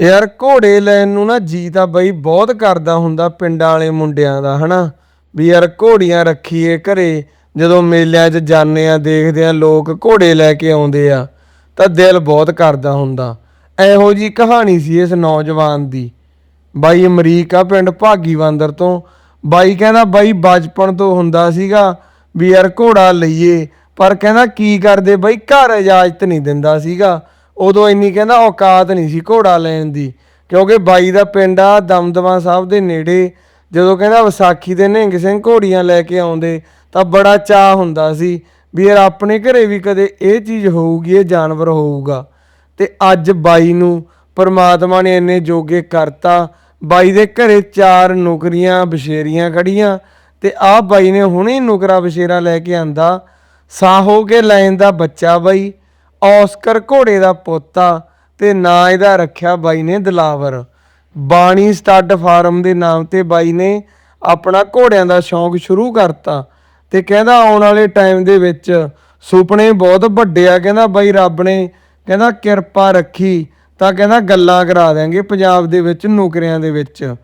ਯਾਰ ਘੋੜੇ ਲੈਣ ਨੂੰ ਨਾ ਜੀ ਤਾਂ ਬਈ ਬਹੁਤ ਕਰਦਾ ਹੁੰਦਾ ਪਿੰਡਾਂ ਵਾਲੇ ਮੁੰਡਿਆਂ ਦਾ, ਹਨਾ? ਵੀ ਯਾਰ ਘੋੜੀਆਂ ਰੱਖੀਏ ਘਰੇ, ਜਦੋਂ ਮੇਲਿਆਂ 'ਚ ਜਾਂਦੇ ਆ, ਦੇਖਦੇ ਆ, ਲੋਕ ਘੋੜੇ ਲੈ ਕੇ ਆਉਂਦੇ ਆ, ਤਾਂ ਦਿਲ ਬਹੁਤ ਕਰਦਾ ਹੁੰਦਾ। ਇਹੋ ਜੀ ਕਹਾਣੀ ਸੀ ਇਸ ਨੌਜਵਾਨ ਦੀ। ਬਾਈ ਅਮਰੀਕਾ ਪਿੰਡ ਭਾਗੀਵੰਦਰ ਤੋਂ, ਬਾਈ ਕਹਿੰਦਾ ਬਾਈ ਬਚਪਨ ਤੋਂ ਹੁੰਦਾ ਸੀਗਾ ਵੀ ਯਾਰ ਘੋੜਾ ਲਈਏ, ਪਰ ਕਹਿੰਦਾ ਕੀ ਕਰਦੇ ਬਾਈ ਘਰ ਇਜਾਜ਼ਤ ਨਹੀਂ ਦਿੰਦਾ ਸੀਗਾ। ਉਦੋਂ ਇੰਨੀ ਕਹਿੰਦਾ ਔਕਾਤ ਨਹੀਂ ਸੀ ਘੋੜਾ ਲੈਣ ਦੀ, ਕਿਉਂਕਿ ਬਾਈ ਦਾ ਪਿੰਡ ਆ, ਦਮਦਮਾ ਸਾਹਿਬ ਦੇ ਨੇੜੇ। ਜਦੋਂ ਕਹਿੰਦਾ ਵਿਸਾਖੀ ਦੇ ਨਿਹੰਗ ਸਿੰਘ ਘੋੜੀਆਂ ਲੈ ਕੇ ਆਉਂਦੇ, ਤਾਂ ਬੜਾ ਚਾਹ ਹੁੰਦਾ ਸੀ ਵੀ ਯਾਰ ਆਪਣੇ ਘਰੇ ਵੀ ਕਦੇ ਇਹ ਚੀਜ਼ ਹੋਊਗੀ, ਇਹ ਜਾਨਵਰ ਹੋਊਗਾ। ਤੇ ਅੱਜ ਬਾਈ ਨੂੰ ਪਰਮਾਤਮਾ ਨੇ ਇੰਨੇ ਜੋਗੇ ਕਰਤਾ, ਬਾਈ ਦੇ ਘਰੇ ਚਾਰ ਨੌਕਰੀਆਂ, ਬਸ਼ੇਰੀਆਂ ਖੜੀਆਂ ਤੇ ਆਹ ਬਾਈ ਨੇ ਹੁਣੇ ਹੀ ਨੁਕਰਾ ਬਸ਼ੇਰਾ ਲੈ ਕੇ ਆਂਦਾ। ਹੋ ਕੇ ਲੈਣ ਦਾ ਬੱਚਾ ਬਾਈ। ਔਸਕਰ ਘੋੜੇ ਦਾ ਪੋਤਾ ਤੇ ਨਾਂ ਇਹਦਾ ਰੱਖਿਆ ਬਾਈ ਨੇ ਦਲਾਵਰ। ਬਾਣੀ ਸਟੱਡ ਫਾਰਮ ਦੇ ਨਾਮ ਤੇ ਬਾਈ ਨੇ ਆਪਣਾ ਘੋੜਿਆਂ ਦਾ ਸ਼ੌਂਕ ਸ਼ੁਰੂ ਕਰਤਾ ਤੇ ਕਹਿੰਦਾ ਆਉਣ ਵਾਲੇ ਟਾਈਮ ਦੇ ਵਿੱਚ ਸੁਪਨੇ ਬਹੁਤ ਵੱਡੇ ਆ। ਕਹਿੰਦਾ ਬਾਈ ਰੱਬ ਨੇ ਕਹਿੰਦਾ ਕਿਰਪਾ ਰੱਖੀ ਤਾਂ ਕਹਿੰਦਾ ਗੱਲਾਂ ਕਰਾ ਦੇਾਂਗੇ ਪੰਜਾਬ ਦੇ ਵਿੱਚ, ਨੌਕਰੀਆਂ ਦੇ ਵਿੱਚ।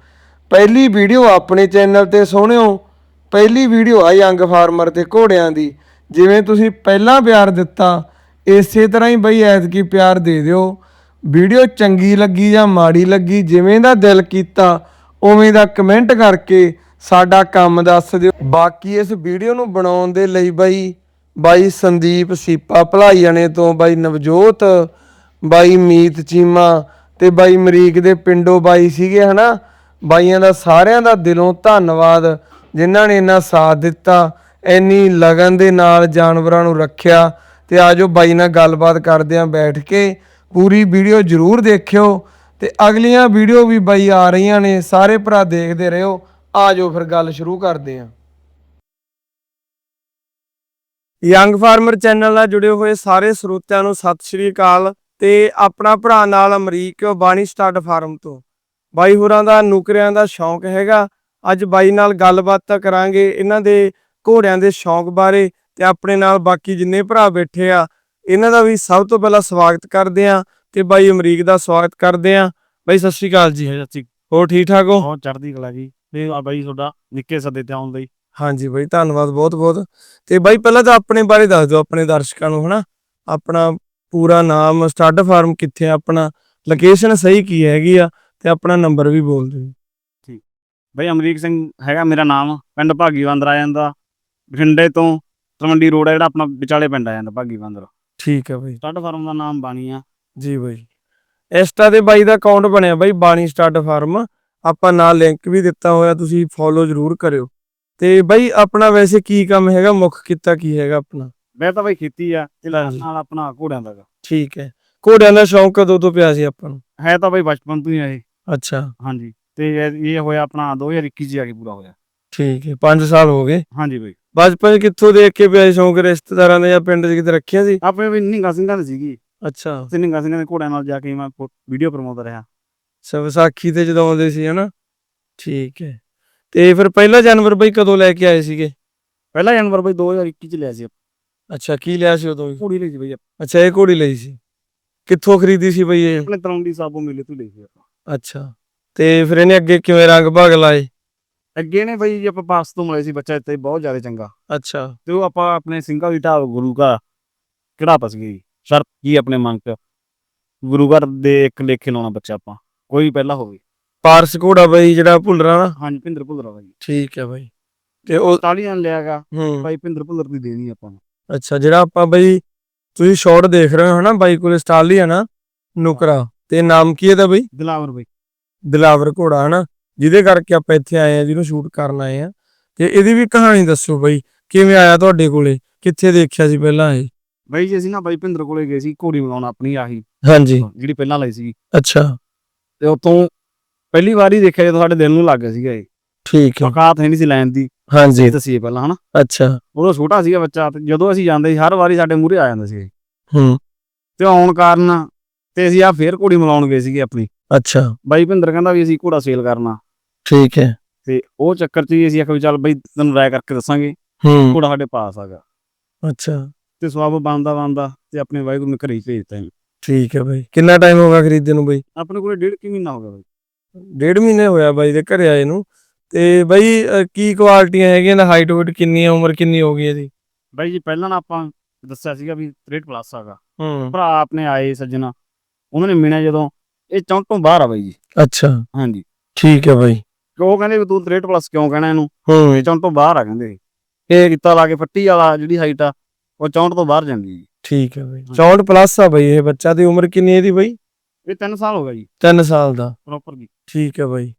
ਪਹਿਲੀ ਵੀਡੀਓ ਆਪਣੇ ਚੈਨਲ ਤੇ ਸੋਹਣਿਓ ਪਹਿਲੀ ਵੀਡੀਓ ਆ ਯੰਗ ਫਾਰਮਰ ਤੇ ਘੋੜਿਆਂ ਦੀ। ਜਿਵੇਂ ਤੁਸੀਂ ਪਹਿਲਾਂ ਪਿਆਰ ਦਿੱਤਾ ਇਸੇ ਤਰ੍ਹਾਂ ਹੀ ਬਈ ਐਤਕੀ ਪਿਆਰ ਦੇ ਦਿਓ। ਵੀਡੀਓ ਚੰਗੀ ਲੱਗੀ ਜਾਂ ਮਾੜੀ ਲੱਗੀ, ਜਿਵੇਂ ਦਾ ਦਿਲ ਕੀਤਾ, ਉਵੇਂ ਦਾ ਕਮੈਂਟ ਕਰਕੇ ਸਾਡਾ ਕੰਮ ਦੱਸ ਦਿਓ। ਬਾਕੀ ਇਸ ਵੀਡੀਓ ਨੂੰ ਬਣਾਉਣ ਦੇ ਲਈ ਬਾਈ ਬਾਈ ਸੰਦੀਪ ਸੀਪਾ ਭਲਾਈਆਣੇ ਤੋਂ ਬਾਈ ਨਵਜੋਤ, ਬਾਈ ਮੀਤ ਚੀਮਾ ਤੇ ਬਾਈ ਮਰੀਕ ਦੇ ਪਿੰਡੋਂ ਬਾਈ ਸੀਗੇ, ਹਨਾ? ਬਾਈਆਂ ਦਾ ਸਾਰਿਆਂ ਦਾ ਦਿਲੋਂ ਧੰਨਵਾਦ, ਜਿਨ੍ਹਾਂ ਨੇ ਇੰਨਾ ਸਾਥ ਦਿੱਤਾ, ਇੰਨੀ ਲਗਨ ਦੇ ਨਾਲ ਜਾਨਵਰਾਂ ਨੂੰ ਰੱਖਿਆ। ਤੇ ਆਜੋ ਬਾਈ ਨਾਲ ਗੱਲਬਾਤ ਕਰਦੇ ਆਂ ਬੈਠ ਕੇ। ਪੂਰੀ ਵੀਡੀਓ ਜਰੂਰ ਦੇਖਿਓ ਤੇ ਅਗਲੀਆਂ ਵੀਡੀਓ ਵੀ ਬਾਈ ਆ ਰਹੀਆਂ ਨੇ, ਸਾਰੇ ਭਰਾ ਦੇਖਦੇ ਰਹੋ। ਆਜੋ ਫਿਰ ਗੱਲ ਸ਼ੁਰੂ ਕਰਦੇ ਆਂ। ਯੰਗ ਫਾਰਮਰ ਚੈਨਲ ਨਾਲ ਜੁੜੇ ਹੋਏ ਸਾਰੇ ਸਰੋਤਿਆਂ ਨੂੰ ਸਤਿ ਸ਼੍ਰੀ ਅਕਾਲ ਤੇ ਆਪਣਾ ਭਰਾ ਨਾਲ ਅਮਰੀਕ ਬਾਣੀ ਸਟਾਰਟ ਫਾਰਮ ਤੋਂ। ਬਾਈ ਹੋਰਾਂ ਦਾ, ਨੁਕਰਿਆਂ ਦਾ ਸ਼ੌਂਕ ਹੈਗਾ। ਅੱਜ ਬਾਈ ਨਾਲ ਗੱਲਬਾਤ ਤਾਂ ਕਰਾਂਗੇ। ਇਹਨਾਂ ਦੇ ਘੋੜਿਆਂ ਦੇ ਸ਼ੌਂਕ ਬਾਰੇ ਤੇ ਆਪਣੇ ਨਾਲ ਬਾਕੀ ਜਿੰਨੇ ਭਰਾ ਬੈਠੇ ਆ ਇਹਨਾਂ ਦਾ ਵੀ ਸਭ ਤੋਂ ਪਹਿਲਾਂ ਸਵਾਗਤ ਕਰਦੇ ਆ ਤੇ ਬਾਈ ਅਮਰੀਕ ਦਾ ਸਵਾਗਤ ਕਰਦੇ ਆ ਬਾਈ ਸਤਿ ਸ਼੍ਰੀ ਅਕਾਲ ਜੀ। ਸੱਚੀ ਹੋਰ ਠੀਕ ਠਾਕ ਹੋ? ਬਹੁਤ ਚੜ੍ਹਦੀ ਕਲਾ ਜੀ। ਤੇ ਆ ਬਾਈ ਤੁਹਾਡਾ ਨਿੱਕੇ ਸੱਦੇ ਤੇ ਆਉਣ ਲਈ। ਹਾਂਜੀ ਬਾਈ ਧੰਨਵਾਦ ਬਹੁਤ ਬਹੁਤ। ਤੇ ਬਾਈ ਪਹਿਲਾਂ ਤਾਂ ਆਪਣੇ ਬਾਰੇ ਦੱਸ ਦਿਓ ਆਪਣੇ ਦਰਸ਼ਕਾਂ ਨੂੰ ਹਨਾ? ਆਪਣਾ ਪੂਰਾ ਨਾਮ ਸਟੱਡ ਫਾਰਮ ਕਿੱਥੇ ਆ ਆਪਣਾ ਲੋਕੇਸ਼ਨ ਸਹੀ ਕੀ ਹੈਗੀ ਆ ਤੇ ਆਪਣਾ ਨੰਬਰ ਵੀ ਬੋਲ ਦਿਓ। ਬਾਈ ਅਮਰੀਕ ਸਿੰਘ ਹੈਗਾ ਮੇਰਾ ਨਾਮ ਪਿੰਡ ਭਾਗੀਵੰਦਰ ਆ ਜਾਂਦਾ ਬਠਿੰਡੇ ਤੋਂ ਤਲਵੰਡੀ ਰੋਡ ਆ ਜਿਹੜਾ ਆਪਣਾ ਵਿਚਾਲੇ ਪਿੰਡ ਆ ਜਾਂਦਾ ਭਾਗੀਵੰਦਰ ਠੀਕ ਹੈ ਬਾਈ। ਸਟੱਡ ਫਾਰਮ ਦਾ ਨਾਮ ਬਾਣੀ ਆ। ਜੀ ਬਾਈ। ਇੰਸਟਾ ਤੇ ਬਾਈ ਦਾ ਅਕਾਊਂਟ ਬਣਿਆ ਬਾਈ ਬਾਣੀ ਸਟੱਡ ਫਾਰਮ। ਆਪਾਂ ਨਾਲ ਲਿੰਕ ਵੀ ਦਿੱਤਾ ਹੋਇਆ ਤੁਸੀਂ ਫੋਲੋ ਜ਼ਰੂਰ ਕਰਿਓ। ਤੇ ਬਾਈ ਆਪਣਾ ਵੈਸੇ ਕੀ ਕੰਮ ਹੈਗਾ? ਮੁੱਖ ਕਿੱਤਾ ਕੀ ਹੈਗਾ ਆਪਣਾ? ਮੈਂ ਤਾਂ ਬਾਈ ਖੇਤੀ ਆ ਤੇ। ਨਾਲ ਆਪਣਾ ਘੋੜਿਆਂ ਦਾ। ਠੀਕ ਹੈ। ਘੋੜਿਆਂ ਦਾ ਸ਼ੌਂਕ ਕਦੋਂ ਤੋਂ ਪਿਆ ਸੀ ਆਪਾਂ ਨੂੰ? ਹੈ ਤਾਂ ਬਾਈ ਬਚਪਨ ਤੋਂ ਹੀ ਆ ਇਹ। ਅੱਛਾ। ਹਾਂਜੀ। ਤੇ ਇਹ ਇਹ ਹੋਇਆ ਆਪਣਾ 2021 ਚ ਆ ਕੇ ਪੂਰਾ ਹੋਇਆ। ਠੀਕ ਹੈ 5 ਸਾਲ ਹੋ ਗਏ। ਹਾਂਜੀ ਬਾਈ। ਬਚਪਨ ਕਿੱਥੋਂ ਦੇਖ ਕੇ ਪਿਆ ਸੀ ਸ਼ੌਂਕ ਰਿਸ਼ਤੇਦਾਰਾਂ ਦੇ ਜਾਂ ਪਿੰਡ 'ਚ ਕਿਤੇ ਰੱਖਿਆ ਸੀ? ਆਪਣੇ ਵੀ ਨਿੰਗਾ ਸਿੰਘਾਂ ਦੀ ਸੀਗੀ। ਅੱਛਾ। ਤੇ ਨਿੰਗਾ ਸਿੰਘਾਂ ਦੇ ਘੋੜਿਆਂ ਨਾਲ ਜਾ ਕੇ ਮੈਂ ਵੀਡੀਓ ਪ੍ਰਮੋਟ ਰਿਹਾ ਵਿਸਾਖੀ ਤੇ ਜਦੋਂ ਆਉਂਦੇ ਸੀ ਹਨਾ? ਠੀਕ ਹੈ। ਤੇ ਫਿਰ ਪਹਿਲਾ ਜਾਨਵਰ ਬਈ ਕਦੋਂ ਲੈ ਕੇ ਆਏ ਸੀਗੇ? ਪਹਿਲਾ ਜਾਨਵਰ ਬਾਈ 2021 ਚ ਲਿਆ ਸੀ। ਅੱਛਾ ਕੀ ਲਿਆ ਸੀ ਉਦੋਂ? ਘੋੜੀ ਲਈ ਸੀ ਬਾਈ ਅੱਛਾ ਇਹ ਘੋੜੀ ਲਈ ਸੀ। ਕਿੱਥੋਂ ਖਰੀਦੀ ਸੀ ਬਈ ਇਹ? ਆਪਣੇ ਤਰੌਂਡੀ ਸਾਬੋ ਮੇਲੇ ਤੋਂ ਲਈ ਸੀ ਅੱਛਾ। ਤੇ ਫਿਰ ਇਹਨੇ ਅੱਗੇ ਕਿਵੇਂ ਰੰਗ ਭਾਗ ਲਾਏ? ਅੱਗੇ ਨੇ ਬਈ ਆਪਾਂ ਪਾਸ ਤੋਂ ਮਿਲੇ ਸੀ ਬੱਚਾ ਇੱਥੇ ਬਹੁਤ ਜ਼ਿਆਦਾ ਚੰਗਾ। ਅੱਛਾ। ਤੇ ਉਹ ਆਪਾਂ ਆਪਣੇ ਸਿੰਘਾਂ ਦੀ ਢਾਬ ਗੁਰੂ ਘਰ ਕਿਹੜਾ ਪਸ ਗਈ? ਸ਼ਰਤ ਕੀ ਆਪਣੇ ਮਨ ਚ? ਗੁਰੂ ਘਰ ਦੇ ਇੱਕ ਲੇਖੇ ਲਾਉਣਾ ਬੱਚਾ ਆਪਾਂ ਕੋਈ ਵੀ ਪਹਿਲਾ ਹੋਵੇ। ਪਾਰਸ ਘੋੜਾ ਬਈ ਜਿਹੜਾ ਭੁੱਲਰਾ ਨਾ ਹਾਂਜੀ ਭਿੰਦਰ ਭੁੱਲਰ ਬਾਈ ਠੀਕ ਹੈ ਬਈ। ਤੇ ਉਹ ਤਾਲੀਆਂ ਲਿਆਗਾ ਹੂੰ। ਬਾਈ ਭਿੰਦਰ ਭੁੱਲਰ ਦੀ ਦੇਣੀ ਆਪਾਂ ਨੂੰ। ਅੱਛਾ ਜਿਹੜਾ ਆਪਾਂ ਬਈ ਤੁਸੀਂ ਸ਼ਾਰਟ ਦੇਖ ਰਹੇ ਹੋ ਹਨਾ ਬਾਈ ਕੋਲੇ ਸਟਾਲੀ ਆ ਨਾ ਨੁਕਰਾ। ਤੇ ਨਾਮ ਕੀ ਇਹਦਾ ਬਈ? ਦਿਲਾਵਰ ਬਾਈ। ਦਿਲਾਵਰ ਘੋੜਾ ਹਨਾ। ਜਿਹਦੇ ਕਰਕੇ ਆਪਾਂ ਇੱਥੇ ਆਏ ਆ ਜਿਹਨੂੰ ਸ਼ੂਟ ਕਰਨ ਆਏ ਆ ਤੇ ਇਹਦੀ ਵੀ ਕਹਾਣੀ ਦੱਸੋ ਬਈ ਕਿਵੇਂ ਆਇਆ ਤੁਹਾਡੇ ਕੋਲੇ? ਕਿੱਥੇ ਦੇਖਿਆ ਸੀ ਪਹਿਲਾਂ ਇਹ? ਬਾਈ ਜੀ ਅਸੀਂ ਨਾ ਬਾਈ ਭਿੰਦਰ ਕੋਲੇ ਗਏ ਸੀ ਘੋੜੀ ਮੰਗਾਉਣ ਆਪਣੀ ਆਹੀ। ਹਾਂਜੀ। ਜਿਹੜੀ ਪਹਿਲਾਂ ਲਈ ਸੀ ਅੱਛਾ। ਤੇ ਉਤੋਂ ਪਹਿਲੀ ਵਾਰੀ ਦੇਖਿਆ ਜਦੋਂ ਸਾਡੇ ਦਿਲ ਨੂੰ ਲੱਗ ਗਿਆ ਸੀਗਾ ਇਹ। ਠੀਕ ਹੈ। ਔਕਾਤ ਹੈ ਨਹੀਂ ਸੀ ਲੈਣ ਦੀ। ਹਾਂਜੀ। ਇਹ ਦੱਸੀਏ ਪਹਿਲਾਂ ਹਨਾ? ਅੱਛਾ। ਉਦੋਂ ਛੋਟਾ ਸੀਗਾ ਬੱਚਾ ਤੇ ਜਦੋਂ ਅਸੀਂ ਜਾਂਦੇ ਸੀ ਹਰ ਵਾਰੀ ਸਾਡੇ ਮੂਹਰੇ ਆ ਜਾਂਦਾ ਸੀ। ਹੂੰ। ਤੇ ਆਉਣ ਕਾਰਨ ਤੇ ਅਸੀਂ ਆ ਫੇਰ ਘੋੜੀ ਮਿਲਾਉਣ ਗਏ ਸੀਗੇ ਆਪਣੀ। ਅੱਛਾ। ਬਾਈ ਭਿੰਦਰ ਕਹਿੰਦਾ ਵੀ ਅਸੀਂ ਘੋੜਾ ਸੇਲ ਕਰਨਾ। ਠੀਕ ਹੈ। ਤੇ ਉਹ ਚੱਕਰ 'ਚ ਹੀ ਅਸੀਂ ਆਖਿਆ ਵੀ ਚੱਲ ਬਈ ਤੈਨੂੰ ਰਾਇ ਕਰਕੇ ਦੱਸਾਂਗੇ। ਹੂੰ। ਘੋੜਾ ਸਾਡੇ ਪਾਸ ਆਗਾ ਅੱਛਾ। ਤੇ ਸਵਾਬ ਬੰਦਾ ਬੰਦਾ ਤੇ ਆਪਣੇ ਵਾਹਿਗੁਰੂ ਨੇ ਘਰੇ ਹੀ ਭੇਜਤਾ ਇਹਨੂੰ। ਠੀਕ ਹੈ ਬਾਈ। ਕਿੰਨਾ ਟਾਈਮ ਹੋ ਗਿਆ ਖਰੀਦੇ ਨੂੰ ਬਾਈ? ਆਪਣੇ ਕੋਲੇ ਡੇਢ ਕਿ ਮਹੀਨਾ ਹੋ ਗਿਆ ਬਾਈ। ਡੇਢ ਮਹੀਨੇ ਹੋਇਆ ਬਾਈ ਦੇ ਘਰੇ ਆਏ ਨੂੰ। ਤੇ ਬਾਈ ਕੀ ਕੁਆਲਿਟੀਆਂ ਹੈਗੀਆਂ ਨੇ? ਹਾਈਟ ਹੂਟ ਕਿੰਨੀ ਆ ਉਮਰ ਕਿੰਨੀ ਹੋ ਗਈ ਇਹਦੀ? ਬਾਈ ਜੀ ਪਹਿਲਾਂ ਨਾ ਆਪਾਂ ਦੱਸਿਆ ਸੀਗਾ ਵੀ 63 ਪਲੱਸ ਆਗਾ ਹੂੰ। ਭਰਾ ਆਪਣੇ ਆਏ ਸੱਜਣਾ। ਉਹਨਾਂ ਨੇ ਮਿਣਿਆ ਜਦੋਂ ਇਹ ਚੌਂਕ ਤੋਂ ਬਾਹਰ ਆ ਬਾਈ ਜੀ। ਅੱਛਾ। ਹਾਂਜੀ। ਠੀਕ ਹੈ ਬਾਈ। ਉਹ ਕਹਿੰਦੇ ਵੀ ਤੂੰ 63 ਪਲੱਸ ਕਿਉਂ ਕਹਿਣਾ ਇਹਨੂੰ? ਹੂੰ। ਇਹ ਚੌਂਕ ਤੋਂ ਬਾਹਰ ਆ ਕਹਿੰਦੇ। ਇਹ ਕੀਤਾ ਲਾ ਕੇ ਫੱਟੀ ਵਾਲਾ ਜਿਹੜੀ ਹਾਈਟ ਆ ਉਹ ਚੌਂਕ ਤੋਂ ਬਾਹਰ ਜਾਂਦੀ ਜੀ। ਠੀਕ ਹੈ ਬਾਈ। 64 ਪਲੱਸ ਆ ਬਾਈ ਇਹ ਬੱਚਾ। ਦੀ ਉਮਰ ਕਿੰਨੀ ਹੈ ਇਹਦੀ ਬਾਈ? ਇਹ 3 ਸਾਲ ਹੋ ਗਿਆ ਜੀ। 3 ਸਾਲ ਦਾ। ਪ੍ਰੋਪਰ ਜੀ। ਠੀਕ ਹੈ ਬਾਈ।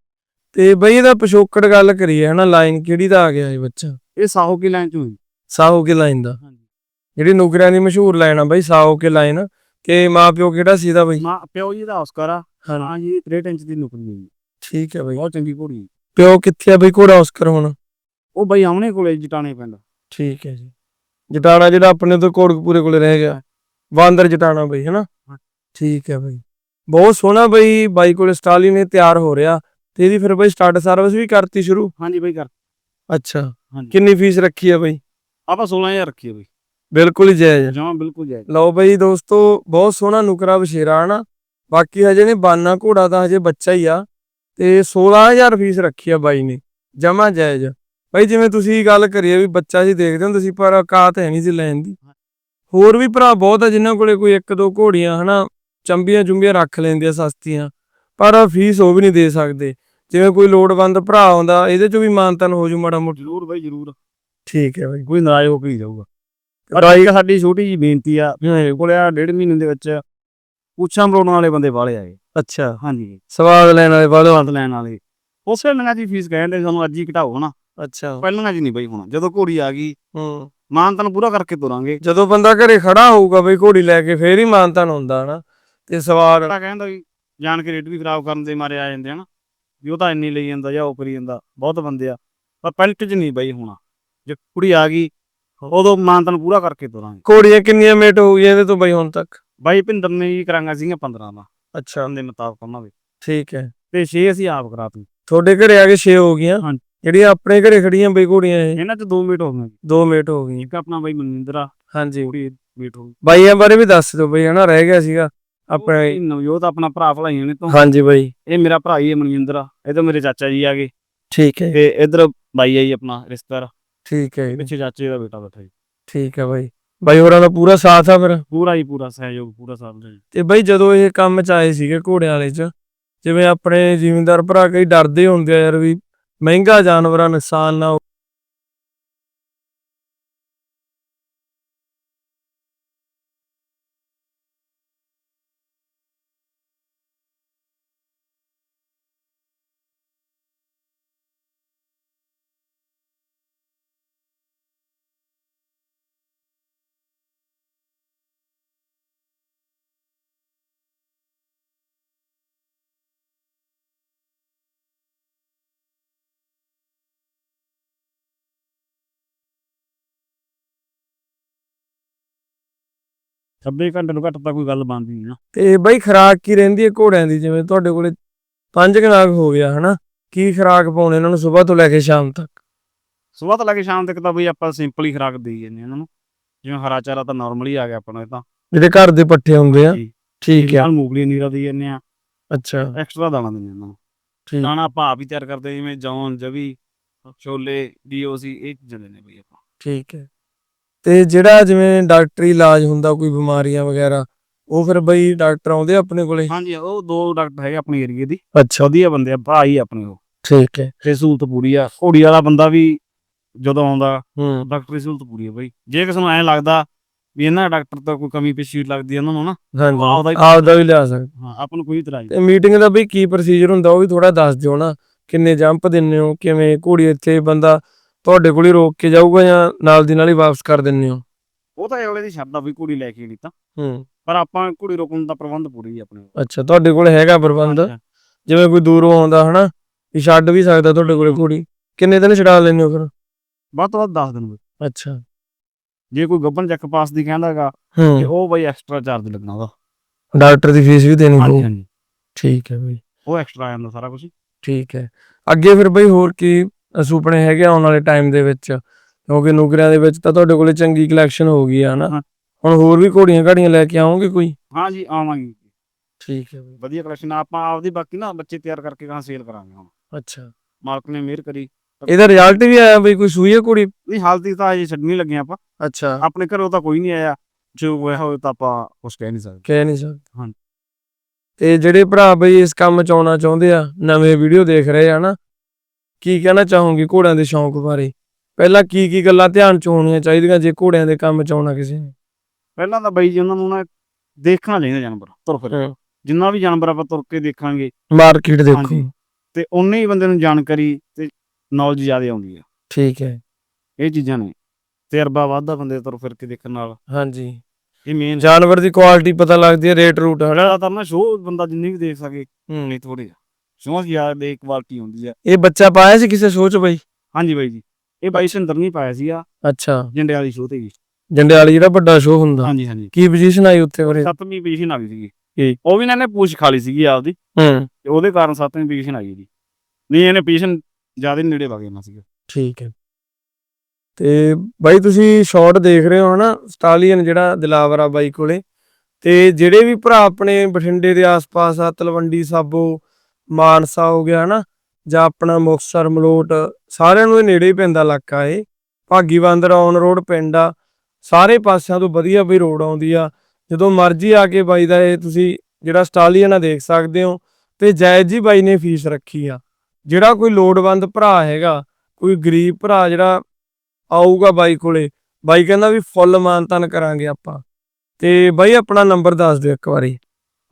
ਤੇ ਬਾਈ ਇਹਦਾ ਪਿਛੋਕੜ ਗੱਲ ਕਰੀਏ ਹਨਾ ਲਾਈਨ ਕਿਹੜੀ ਦਾ ਆ ਗਿਆ ਇਹ ਬੱਚਾ? ਇਹ ਸਾਹੋ ਕੀ ਲਾਈਨ ਚ ਸਾਹੋ ਕੇ ਲਾਈਨ ਦਾ। ਜਿਹੜੀ ਨੁਕਰਿਆਂ ਦੀ ਮਸ਼ਹੂਰ ਲਾਈਨ ਆ ਬਾਈ ਸਾਹੋ ਕੇ ਲਾਈਨ ਕਿ ਮਾਪਿਓ ਕਿਹੜਾ ਸੀ ਇਹਦਾ ਬਾਈ? ਮਾਂ ਪਿਓ ਜੀ ਦਾ ਆਸਕਰ ਆ। ਹਾਂ। ਹਾਂ ਜੀ 63 ਇੰਚ ਦੀ ਨੁਕਰੀ ਹੈ ਜੀ। ਠੀਕ ਹੈ ਬਾਈ। ਬਹੁਤ ਚੰਗੀ ਘੋੜੀ ਹੈ। ਪਿਓ ਕਿੱਥੇ ਆ ਬਾਈ ਘੋੜਾ ਉਸਕਰ ਹੁਣ? ਉਹ ਬਾਈ ਆਉਣੇ ਕੋਲੇ ਜਟਾਣੇ ਪਿੰਡ। ਠੀਕ ਹੈ ਜੀ। ਜਟਾਣਾ ਜਿਹੜਾ ਆਪਣੇ ਤੋਂ ਕੋੜਕਪੂਰੇ ਕੋਲੇ ਰਹਿ ਗਿਆ। ਬਾਂਦਰ ਜਟਾਣਾ ਬਈ ਹੈਨਾ? ਹਾਂ। ਠੀਕ ਹੈ ਬਈ। ਬਹੁਤ ਸੋਹਣਾ ਬਈ ਬਾਈ ਕੋਲੇ ਸਟਾਲੀਨ ਇਹ ਤਿਆਰ ਹੋ ਰਿਹਾ। ਤੇ ਇਹਦੀ ਫਿਰ ਬਈ ਸਟਾਰਟ ਸਰਵਿਸ ਵੀ ਕਰਤੀ ਸ਼ੁਰੂ? ਹਾਂਜੀ ਬਾਈ ਕਰ ਅੱਛਾ। ਹਾਂਜੀ। ਕਿੰਨੀ ਫੀਸ ਰੱਖੀ ਹੈ ਬਈ? ਆਪਾਂ 16000 ਰੱਖੀ ਹੈ ਬਾਈ। ਬਿਲਕੁਲ ਹੀ ਜਾਇਜ਼ ਹੈ। ਜਮਾ ਬਿਲਕੁਲ ਜਾਇਜ਼। ਲਓ ਬਈ ਦੋਸਤੋ ਬਹੁਤ ਸੋਹਣਾ ਨੁਕਰਾ ਬਸ਼ੇਰਾ ਹਨਾ। ਬਾਕੀ ਹਜੇ ਨੇ ਬਾਨਾ ਘੋੜਾ ਦਾ ਹਜੇ ਬੱਚਾ ਹੀ ਆ। ਤੇ 16000 ਫੀਸ ਰੱਖੀ ਆ ਬਾਈ ਨੇ ਜਮਾ ਜਾਇਜ਼ ਬਾਈ ਜਿਵੇਂ ਤੁਸੀਂ ਗੱਲ ਕਰੀਏ ਵੀ ਬੱਚਾ ਜੀ ਦੇਖਦੇ ਹੋ ਤੁਸੀਂ ਪਰ ਔਕਾਤ ਹੈ ਨਹੀਂ ਸੀ ਲੈਣ ਦੀ। ਹੋਰ ਵੀ ਭਰਾ ਬਹੁਤ ਆ ਜਿਨ੍ਹਾਂ ਕੋਲੇ ਕੋਈ ਇੱਕ ਦੋ ਘੋੜੀਆਂ ਹਨਾ ਚੰਬੀਆਂ ਚੁੰਬੀਆਂ ਰੱਖ ਲੈਂਦੇ ਆ ਸਸਤੀਆਂ। ਪਰ ਫੀਸ ਉਹ ਵੀ ਨਹੀਂ ਦੇ ਸਕਦੇ। ਜਿਵੇਂ ਕੋਈ ਲੋੜਵੰਦ ਭਰਾ ਆਉਂਦਾ ਇਹਦੇ ਚੋਂ ਵੀ ਮਾਨਤਨ ਹੋ ਜੂ ਮਾੜਾ ਮੋਟਾ। ਜ਼ਰੂਰ ਬਾਈ ਜ਼ਰੂਰ। ਠੀਕ ਹੈ ਬਾਈ। ਕੋਈ ਨਾਰਾਜ਼ ਹੋ ਕੇ ਹੀ ਜਾਊਗਾ। ਪਰ ਇੱਕ ਸਾਡੀ ਛੋਟੀ ਜੀ ਬੇਨਤੀ ਆ। ਮੇਰੇ ਕੋਲੇ ਆ ਡੇਢ ਮਹੀਨੇ ਦੇ ਵਿੱਚ ਪੁੱਛਾਂ ਮਰੋੜਨ ਵਾਲੇ ਬੰਦੇ ਵਾਲੇ ਆਏ ਅੱਛਾ। ਹਾਂਜੀ। ਸਵਾਦ ਲੈਣ ਵਾਲੇ ਬਾਅਦ ਬੰਦ ਲੈਣ ਵਾਲੇ। ਉਸੇ ਲੰਗਾ ਜੀ ਫੀਸ ਕਹਿੰਦੇ ਸਾਨੂੰ ਅੱਜ ਹੀ ਘਟਾਓ ਹਨਾ। ਅੱਛਾ। ਪਹਿਲਾਂ ਜੀ ਨਹੀਂ ਬਾਈ ਹੁਣ। ਜਦੋਂ ਘੋੜੀ ਆ ਗਈ ਹੂੰ। ਮਾਨ ਤਨ ਪੂਰਾ ਕਰਕੇ ਤੁਰਾਂਗੇ। ਜਦੋਂ ਬੰਦਾ ਘਰੇ ਖੜਾ ਹੋਊਗਾ ਬਈ ਘੋੜੀ ਲੈ ਕੇ ਫੇਰ ਹੀ ਮਾਨਤਾਨ ਹੁੰਦਾ ਹਨਾ। ਤੇ ਸਵਾਲ ਤਾਂ ਕਹਿੰਦਾ ਵੀ ਜਾਣ ਕੇ ਰੇਟ ਵੀ ਖਰਾਬ ਕਰਨ ਦੇ ਮਾਰੇ ਆ ਜਾਂਦੇ ਹਨ। ਵੀ ਉਹ ਤਾਂ ਇੰਨੀ ਲਈ ਜਾਂਦਾ ਜਾਂ ਉਹ ਕਰੀ ਜਾਂਦਾ। ਬਹੁਤ ਬੰਦੇ ਆ। ਪਰ ਪੈਲਟ 'ਚ ਨਹੀਂ ਬਾਈ ਹੋਣਾ। ਜੇ ਕੁੜੀ ਆ ਗਈ ਉਦੋਂ ਮਾਨ ਤਨ ਪੂਰਾ ਕਰਕੇ ਤੁਰਾਂਗੇ। ਘੋੜੀਆਂ ਕਿੰਨੀਆਂ ਮੇਟ ਹੋ ਗਈਆਂ ਇਹਦੇ ਤੋਂ ਬਈ ਹੁਣ ਤੱਕ? ਬਾਈ ਭਿੰਦਰ ਨੇ ਜੀ ਕਰਾਂਗਾ ਸੀਗਾ 15 ਦਾ। ਅੱਛਾ। ਦੇ ਮੁਤਾਬਕ ਉਹਨਾਂ ਦੇ। ਠੀਕ ਹੈ। ਤੇ 6 ਅਸੀਂ ਆਪ ਕਰਾਤੀ। ਤੁਹਾਡੇ ਘਰੇ ਆ ਕੇ 6 ਹੋ ਗਈਆਂ? ਹਾਂਜੀ। ਜਿਹੜੀਆਂ ਆਪਣੇ ਘਰੇ ਖੜੀਆਂ ਬਈ ਘੋੜੀਆਂ ਇਹ? ਇਹਨਾਂ 'ਚ 2 ਮਿੰਟ ਹੋ ਜੀ। 2 ਮੇਟ ਹੋ ਗਈਆਂ। ਇੱਕ ਆਪਣਾ ਬਾਈ ਮਨਿੰਦਰ ਹਾਂਜੀ। ਕੁੜੀ ਮੀਟ ਹੋ ਗਈ। ਬਾਈਆਂ ਬਾਰੇ ਵੀ ਦੱਸ ਦਿਓ ਬਈ ਹਨਾ ਰਹਿ ਗਿਆ ਸੀਗਾ। ਆਪਣੇ ਨਵਜੋਤ ਆਪਣਾ ਭਰਾ ਭਲਾਈਆਂ ਨੇ ਤੋਂ। ਹਾਂਜੀ ਬਈ। ਇਹ ਮੇਰਾ ਭਰਾ ਹੀ ਹੈ ਮਨਿੰਦਰ। ਇਹ ਤਾਂ ਮੇਰੇ ਚਾਚਾ ਜੀ ਆ ਗਏ। ਠੀਕ ਹੈ। ਤੇ ਇਧਰ ਬਾਈ ਆ ਜੀ ਆਪਣਾ ਰਿਸ਼ਤੇਦਾਰ। ਠੀਕ ਹੈ ਜੀ, ਪਿੱਛੇ ਚਾਚੇ ਦਾ ਬੇਟਾ ਬੈਠਾ ਜੀ। ਠੀਕ ਹੈ ਬਾਈ। ਬਾਈ ਹੋਰਾਂ ਦਾ ਪੂਰਾ ਸਾਥ ਆ ਫਿਰ? ਪੂਰਾ ਹੀ ਪੂਰਾ ਸਹਿਯੋਗ ਪੂਰਾ ਸਾਥ ਦੇ ਤੇ ਬਈ ਜਦੋਂ ਇਹ ਕੰਮ ਚ ਆਏ ਸੀਗੇ ਘੋੜਿਆਂ ਵਾਲੇ ਚ ਜਿਵੇਂ ਆਪਣੇ ਜ਼ਿਮੀਂਦਾਰ ਭਰਾ ਕਈ ਡਰਦੇ ਹੁੰਦੇ ਆ ਯਾਰ ਵੀ ਮਹਿੰਗਾ ਜਾਨਵਰਾਂ ਨੁਕਸਾਨ ਨਾ ਹੋ- ਛੱਬੇ ਘੰਟੇ ਨੂੰ ਘੱਟ ਤਾਂ ਕੋਈ ਗੱਲ ਬਣਦੀ ਨਹੀਂ ਨਾ। ਤੇ ਬਈ ਖਰਾਕ ਕੀ ਰਹਿੰਦੀ ਹੈ ਘੋੜਿਆਂ ਦੀ? ਜਿਵੇਂ ਤੁਹਾਡੇ ਕੋਲੇ ਪੰਜ ਕਨਾਗ ਹੋ ਗਿਆ ਹਨਾ? ਕੀ ਖਰਾਕ ਪਾਉਣੇ ਇਹਨਾਂ ਨੂੰ ਸਵੇਰ ਤੋਂ ਲੈ ਕੇ ਸ਼ਾਮ ਤੱਕ? ਸਵੇਰ ਤੋਂ ਲੈ ਕੇ ਸ਼ਾਮ ਤੱਕ ਤਾਂ ਬਈ ਆਪਾਂ ਸਿੰਪਲ ਹੀ ਖੁਰਾਕ ਦੇਈ ਜਾਂਦੇ ਇਹਨਾਂ ਨੂੰ। ਜਿਵੇਂ ਹਰਾ ਚਾਰਾ ਤਾਂ ਨਾਰਮਲ ਹੀ ਆ ਗਿਆ ਆਪਣਾ ਇਹ ਤਾਂ। ਜਿਹੜੇ ਘਰ ਦੇ ਪੱਠੇ ਹੁੰਦੇ ਆ। ਠੀਕ ਆ। ਨਾਲ ਮੂੰਗਲੀ ਨੀਰਾ ਦੇਈ ਜਾਂਦੇ ਆ ਅੱਛਾ। ਐਕਸਟਰਾ ਦਾਣਾ ਦਿੰਦੇ ਇਹਨਾਂ ਨੂੰ। ਠੀਕ। ਦਾਣਾ ਆਪਾਂ ਆਪ ਹੀ ਤਿਆਰ ਕਰਦੇ ਜਿਵੇਂ ਜੌਨ ਜਵੀ ਛੋਲੇ ਡੀਓਸੀ ਇਹ ਚੀਜ਼ਾਂ ਦਿੰਦੇ ਬਈ ਆਪਾਂ। ਠੀਕ ਹੈ। ਤੇ ਜਿਹੜਾ ਜਿਵੇਂ ਡਾਕਟਰੀ ਇਲਾਜ ਹੁੰਦਾ ਕੋਈ ਬਿਮਾਰੀਆਂ ਵਗੈਰਾ ਉਹ ਫਿਰ ਬਈ ਡਾਕਟਰ ਆਉਂਦੇ ਆ ਆਪਣੇ ਕੋਲੇ? ਹਾਂਜੀ ਉਹ ਦੋ ਡਾਕਟਰ ਹੈਗੇ ਆਪਣੀ ਏਰੀਏ ਦੀ। ਅੱਛਾ। ਵਧੀਆ ਬੰਦੇ ਆ ਭਾਈ ਆਪਣੇ ਉਹ। ਠੀਕ ਹੈ। ਤੇ ਸਹੂਲਤ ਪੂਰੀ ਆ। ਘੋੜੀ ਵਾਲਾ ਬੰਦਾ ਵੀ ਜਦੋਂ ਆਉਂਦਾ ਹੂੰ। ਡਾਕਟਰੀ ਸਹੂਲਤ ਪੂਰੀ ਹੈ ਬਈ। ਜੇ ਕਿਸੇ ਨੂੰ ਐਂ ਲੱਗਦਾ ਵੀ ਇਹਨਾਂ ਡਾਕਟਰ ਤੋਂ ਕੋਈ ਕਮੀ ਪੇਸ਼ੀ ਲੱਗਦੀ ਉਹਨਾਂ ਨੂੰ ਨਾ ਹਾਂਜੀ। ਹੀ- ਆਪਦਾ ਵੀ ਲਿਆ ਸਕਦੇ। ਹਾਂ ਆਪਾਂ ਨੂੰ ਕੋਈ ਇਤਰਾਜ਼ ਤੇ ਮੀਟਿੰਗ ਦਾ ਬਈ ਕੀ ਪ੍ਰੋਸੀਜਰ ਹੁੰਦਾ ਉਹ ਵੀ ਥੋੜਾ ਦੱਸ ਦਿਓ ਨਾ। ਕਿੰਨੇ ਜੰਪ ਦਿੰਨੇ ਹੋ ਕਿਵੇਂ ਘੋੜੀ ਇੱਥੇ ਬੰਦਾ ਤੁਹਾਡੇ ਕੋਲ ਹੀ ਰੋਕ ਕੇ ਜਾਊਗਾ ਜਾਂ ਨਾਲ ਦੀ ਨਾਲ ਹੀ ਵਾਪਸ ਕਰ ਦਿੰਨੇ ਹੋ? ਉਹ ਤਾਂ ਅਗਲੇ ਦੀ ਸ਼ਰਧਾ ਵੀ ਘੋੜੀ ਲੈ ਕੇ ਨਹੀਂ ਤਾਂ। ਹੂੰ। ਪਰ ਆਪਾਂ ਘੋੜੀ ਰੋਕਣ ਦਾ ਪ੍ਰਬੰਧ ਪੂਰੀ ਹੈ ਆਪਣੇ। ਅੱਛਾ ਤੁਹਾਡੇ ਕੋਲ ਹੈਗਾ ਪ੍ਰਬੰਧ? ਜਿਵੇਂ ਕੋਈ ਦੂਰੋਂ ਆਉਂਦਾ ਹਨਾ ਵੀ ਛੱਡ ਵੀ ਸਕਦਾ ਤੁਹਾਡੇ ਕੋਲੇ ਘੋੜੀ। ਕਿੰਨੇ ਦਿਨ ਛਡਾ ਲੈਂਦੇ ਹੋ ਫਿਰ? ਵੱਧ ਤੋਂ ਵੱਧ ਦੱਸ ਦਿਨ ਬਈ। ਅੱਛਾ। ਜੇ ਕੋਈ ਗੱਬਨ ਚੱਕ ਪਾਸ ਦੀ ਕਹਿੰਦਾਗਾ ਤੇ ਉਹ ਬਈ ਐਕਸਟਰਾ ਚਾਰਜ ਲੱਗਣਾ ਉਹਦਾ। ਡਾਕਟਰ ਦੀ ਫੀਸ ਵੀ ਦੇਣੀ ਪਊ। ਠੀਕ ਹੈ ਬਈ। ਉਹ ਐਕਸਟਰਾ ਆ ਜਾਂਦਾ ਸਾਰਾ ਕੁਝ ਠੀਕ ਹੈ। ਅੱਗੇ ਫਿਰ ਬਈ ਹੋਰ ਕੀ ਸੁਪਨੇ ਹੈਗੇ ਆਉਣ ਵਾਲੇ ਟਾਈਮ ਦੇ ਵਿੱਚ। ਕਿਉਂਕਿ ਨੁਕਰਿਆਂ ਦੇ ਵਿੱਚ ਤਾਂ ਤੁਹਾਡੇ ਕੋਲੇ ਚੰਗੀ ਕਲੈਕਸ਼ਨ ਹੋ ਗਈ ਆ ਨਾ। ਹਾਂ। ਹੁਣ ਹੋਰ ਵੀ ਘੋੜੀਆਂ ਘਾੜੀਆਂ ਲੈ ਕੇ ਆਉਂਗੇ ਕੋਈ? ਹਾਂ ਜੀ ਆਵਾਂਗੇ। ਠੀਕ ਹੈ ਬਈ। ਵਧੀਆ ਕਲੈਕਸ਼ਨ ਆਪਾਂ ਆਪਦੀ ਬਾਕੀ ਨਾ ਬੱਚੇ ਤਿਆਰ ਕਰਕੇ ਗਾਂ ਸੇਲ ਕਰਾਂਗੇ ਹੁਣ। ਅੱਛਾ। ਮਾਲਕ ਨੇ ਮਿਹਰ ਕਰੀ। ਇਹਦਾ ਰਿਜ਼ਲਟ ਵੀ ਆਇਆ ਬਈ ਕੋਈ ਸੂਈ ਹੈ ਕੁੜੀ ਨਹੀਂ ਹਾਲ ਤੱਕ ਤਾਂ ਅਜੇ ਛੱਡਣੀ ਲੱਗੇ ਆਪਾਂ। ਅੱਛਾ। ਆਪਣੇ ਘਰੋਂ ਤਾਂ ਕੋਈ ਨਹੀਂ ਆਇਆ। ਜੋ ਹੋਇਆ ਹੋਵੇ ਤਾਂ ਆਪਾਂ ਕੁਝ ਕਹਿ ਨਹੀਂ ਸਕਦੇ। ਕਹਿ ਨਹੀਂ ਸਕਦੇ। ਹਾਂ। ਤੇ ਜਿਹੜੇ ਭਰਾ ਬਈ ਇਸ ਕੰਮ ਚ ਆਉਣਾ ਚਾਹੁੰਦੇ ਆ ਨਵੇਂ ਵੀਡੀਓ ਦੇਖ ਰਹੇ ਆ ਨਾ ਕੀ ਕਹਿਣਾ ਚਾਹੋਗੇ ਘੋੜਿਆਂ ਦੇ ਸ਼ੌਂਕ ਬਾਰੇ? ਪਹਿਲਾਂ ਕੀ ਕੀ ਗੱਲਾਂ ਧਿਆਨ ਚ ਹੋਣੀਆਂ ਚਾਹੀਦੀਆਂ ਜੇ ਘੋੜਿਆਂ ਦੇ ਕੰਮ ਚ ਆਉਣਾ ਕਿਸੇ ਨੇ? ਪਹਿਲਾਂ ਤਾਂ ਬਾਈ ਜੀ ਉਹਨਾਂ ਨੂੰ ਨਾ ਦੇਖਣਾ ਚਾਹੀਦਾ ਜਾਨਵਰ ਤੁਰ ਫਿਰ। ਜਿੰਨਾ ਵੀ ਜਾਨਵਰ ਆਪਾਂ ਤੁਰ ਕੇ ਦੇਖਾਂਗੇ। ਮਾਰਕੀਟ ਦੇਖੋ। ਤੇ ਉਨੇ ਹੀ ਬੰਦੇ ਨੂੰ ਜਾਣਕਾਰੀ ਤੇ ਨੌਲੇਜ ਜ਼ਿਆਦਾ ਆਉਂਦੀ ਹੈ ਠੀਕ ਹੈ। ਇਹ ਚੀਜ਼ਾਂ ਨੇ। ਤਜਰਬਾ ਵੱਧਦਾ ਬੰਦੇ ਤੁਰ ਫਿਰ ਕੇ ਦੇਖਣ ਨਾਲ। ਹਾਂਜੀ। ਇਹ ਮੇਨ ਜਾਨਵਰ ਦੀ ਕੁਆਲਿਟੀ ਪਤਾ ਲੱਗਦੀ ਹੈ ਰੇਟ ਰੂਟ ਹਨਾ ਜ਼ਿਆਦਾਤਰ ਨਾ ਸ਼ੋਅ ਬੰਦਾ ਜਿੰਨੀ ਵੀ ਦੇਖ ਸਕੇ ਹੂੰ। ਨਹੀਂ ਥੋੜੀ ਦੀ ਯਾਰ ਦੇ ਕੁਆਲਿਟੀ ਹੁੰਦੀ ਆ। ਇਹ ਬੱਚਾ ਪਾਇਆ ਸੀ ਕਿਸੇ ਸ਼ੋਅ ਚ ਬਈ? ਹਾਂਜੀ ਬਾਈ ਜੀ। ਇਹ ਬਾਈ ਸਿੰਦਰ ਨਹੀਂ ਪਾਇਆ ਸੀਗਾ। ਅੱਛਾ। ਜੰਡੇ ਵਾਲੀ ਸ਼ੋਅ ਤੇ ਜੀ ਜੰਡਿਆਲੀ ਜਿਹੜਾ ਵੱਡਾ ਸ਼ੋਅ ਹੁੰਦਾ। ਹਾਂਜੀ ਹਾਂਜੀ। ਕੀ ਪੋਜੀਸ਼ਨ ਆਈ ਉੱਥੇ ਉਹਰੇ ਸੱਤਵੀਂ ਪੋਜੀਸ਼ਨ ਆ ਗਈ ਸੀਗੀ। ਠੀਕ। ਉਹ ਵੀ ਇਹਨਾਂ ਨੇ ਪੂਛ ਖਾ ਲਈ ਸੀਗੀ ਆਪਦੀ। ਹੂੰ। ਤੇ ਉਹਦੇ ਕਾਰਨ ਸੱਤਵੀਂ ਪੋਜੀਸ਼ਨ ਆ ਗਈ ਜੀ ਨਹੀਂ ਇਹਨੇ ਪੋਜੀਸ਼ਨ ਜ਼ਿਆਦਾ ਹੀ ਨੇੜੇ ਵਗ ਜਾਣਾ ਸੀਗਾ। ਠੀਕ ਹੈ। ਤੇ ਬਾਈ ਤੁਸੀਂ ਸ਼ਾਰਟ ਦੇਖ ਰਹੇ ਹੋ ਹਨਾ ਸਟਾਲੀਅਨ ਜਿਹੜਾ ਦਿਲਾਵਰ ਆ ਬਾਈ ਕੋਲੇ। ਤੇ ਜਿਹੜੇ ਵੀ ਭਰਾ ਆਪਣੇ ਬਠਿੰਡੇ ਦੇ ਆਸ-ਪਾਸ ਆ ਤਲਵੰਡੀ ਸਾਬੋ ਮਾਨਸਾ ਹੋ ਗਿਆ ਹਨਾ, ਜਾਂ ਆਪਣਾ ਮੁਕਤਸਰ, ਮਲੋਟ, ਸਾਰਿਆਂ ਨੂੰ ਇਹ ਨੇੜੇ ਹੀ ਪੈਂਦਾ ਇਲਾਕਾ ਇਹ। ਭਾਗੀ ਬਾਂਦਰ ਔਨ ਰੋਡ ਪਿੰਡ ਆ, ਸਾਰੇ ਪਾਸਿਆਂ ਤੋਂ ਵਧੀਆ ਵੀ ਰੋਡ ਆਉਂਦੀ ਆ। ਜਦੋਂ ਮਰਜ਼ੀ ਆ ਕੇ ਬਾਈ ਦਾ ਇਹ ਤੁਸੀਂ ਜਿਹੜਾ ਸਟਾਲੀਅਨ ਆ ਦੇਖ ਸਕਦੇ ਹੋ, ਤੇ ਜਾਇਜ਼ ਜੀ ਬਾਈ ਨੇ ਫੀਸ ਰੱਖੀ ਆ। ਜਿਹੜਾ ਕੋਈ ਲੋੜਵੰਦ ਭਰਾ ਹੈਗਾ, ਕੋਈ ਗਰੀਬ ਭਰਾ ਜਿਹੜਾ ਆਊਗਾ ਬਾਈ ਕੋਲੇ, ਬਾਈ ਕਹਿੰਦਾ ਵੀ ਫੁੱਲ ਮਾਨਤਨ ਕਰਾਂਗੇ ਆਪਾਂ। ਤੇ ਬਾਈ ਆਪਣਾ ਨੰਬਰ ਦੱਸ ਦਿਓ ਇੱਕ ਵਾਰੀ।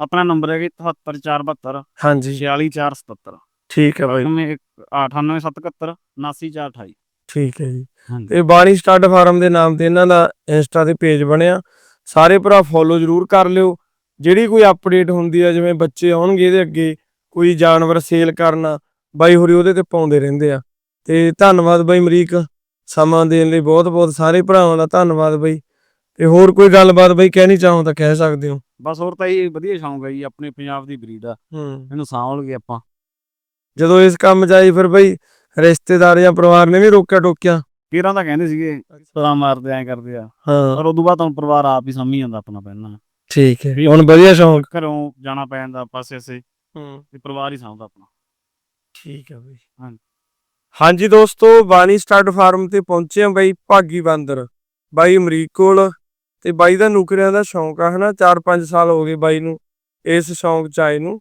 ਆਪਣਾ ਨੰਬਰ ਹੈ 78472 ਹਾਂਜੀ। 46477 ਠੀਕ ਹੈ ਬਾਈ। 98771 79428 ਠੀਕ ਹੈ ਜੀ। ਤੇ ਬਾਣੀ ਸਟੱਡ ਫਾਰਮ ਦੇ ਨਾਮ ਤੇ ਇਹਨਾਂ ਦਾ ਇੰਸਟਾ ਤੇ ਪੇਜ ਬਣਿਆ। ਸਾਰੇ ਭਰਾ ਫੋਲੋ ਜਰੂਰ ਕਰ ਲਿਓ। ਜਿਹੜੀ ਕੋਈ ਅਪਡੇਟ ਹੁੰਦੀ ਆ ਜਿਵੇਂ ਬੱਚੇ ਆਉਣਗੇ ਇਹਦੇ ਅੱਗੇ ਕੋਈ ਜਾਨਵਰ ਸੇਲ ਕਰਨਾ ਬਾਈ ਹੋਰੀ ਉਹਦੇ ਤੇ ਪਾਉਂਦੇ ਰਹਿੰਦੇ ਆ। ਤੇ ਧੰਨਵਾਦ ਬਾਈ ਅਮਰੀਕ। ਸਮਾਂ ਦੇਣ ਲਈ ਬਹੁਤ ਬਹੁਤ ਸਾਰੇ ਭਰਾਵਾਂ ਦਾ ਧੰਨਵਾਦ ਬਾਈ। ਤੇ ਹੋਰ ਕੋਈ ਗੱਲਬਾਤ ਬਾਈ ਕਹਿਣੀ ਚਾਹੋ ਤਾਂ ਕਹਿ ਸਕਦੇ ਹੋ। ਬਸ ਹੋਰ ਤਾਂ ਇਹ ਵਧੀਆ ਸ਼ੌਂਕ ਹੈ ਜੀ ਆਪਣੇ ਪੰਜਾਬ ਦੀ ਬਰੀਡ ਆ। ਹੂੰ। ਇਹਨੂੰ ਸਾਂਭ ਲਗੇ ਆਪਾਂ। ਜਦੋਂ ਇਸ ਕੰਮ 'ਚ ਆਈ ਫਿਰ ਬਾਈ ਰਿਸ਼ਤੇਦਾਰ ਜਾਂ ਪਰਿਵਾਰ ਨੇ ਵੀ ਰੋਕਿਆ ਟੋਕਿਆ? ਕੀਰਾਂ ਤਾਂ ਕਹਿੰਦੇ ਸੀਗੇ ਸਦਾ ਮਾਰਦੇ ਐ ਕਰਦੇ ਆ। ਹਾਂ। ਪਰ ਉਦੋਂ ਬਾਅਦ ਤਾਂ ਪਰਿਵਾਰ ਆਪ ਹੀ ਸਮਝ ਜਾਂਦਾ ਆਪਣਾ ਪਹਿਲਾਂ। ਠੀਕ ਹੈ। ਹੁਣ ਵਧੀਆ ਸ਼ੌਂਕ। ਘਰੋਂ ਜਾਣਾ ਪੈ ਜਾਂਦਾ ਪਾਸੇ ਸੇ ਹੂੰ। ਤੇ ਪਰਿਵਾਰ ਹੀ ਸਾਂਭਦਾ ਆਪਣਾ। ਠੀਕ ਹੈ ਬਈ। ਹਾਂਜੀ। ਹਾਂਜੀ ਦੋਸਤੋ ਬਾਣੀ ਸਟਾਰਟ ਫਾਰਮ ਤੇ ਪਹੁੰਚੇ ਆ ਬਾਈ ਭਾਗੀ ਬਾਂਦਰ। ਬਾਈ ਅਮਰੀਕ ਕੋਲ। ਤੇ ਬਾਈ ਦਾ ਨੁਕਰਿਆਂ ਦਾ ਸ਼ੌਂਕ ਆ ਹਨਾ 4-5 ਸਾਲ ਹੋ ਗਏ ਬਾਈ ਨੂੰ ਇਸ ਸ਼ੌਂਕ ਚ ਆਏ ਨੂੰ।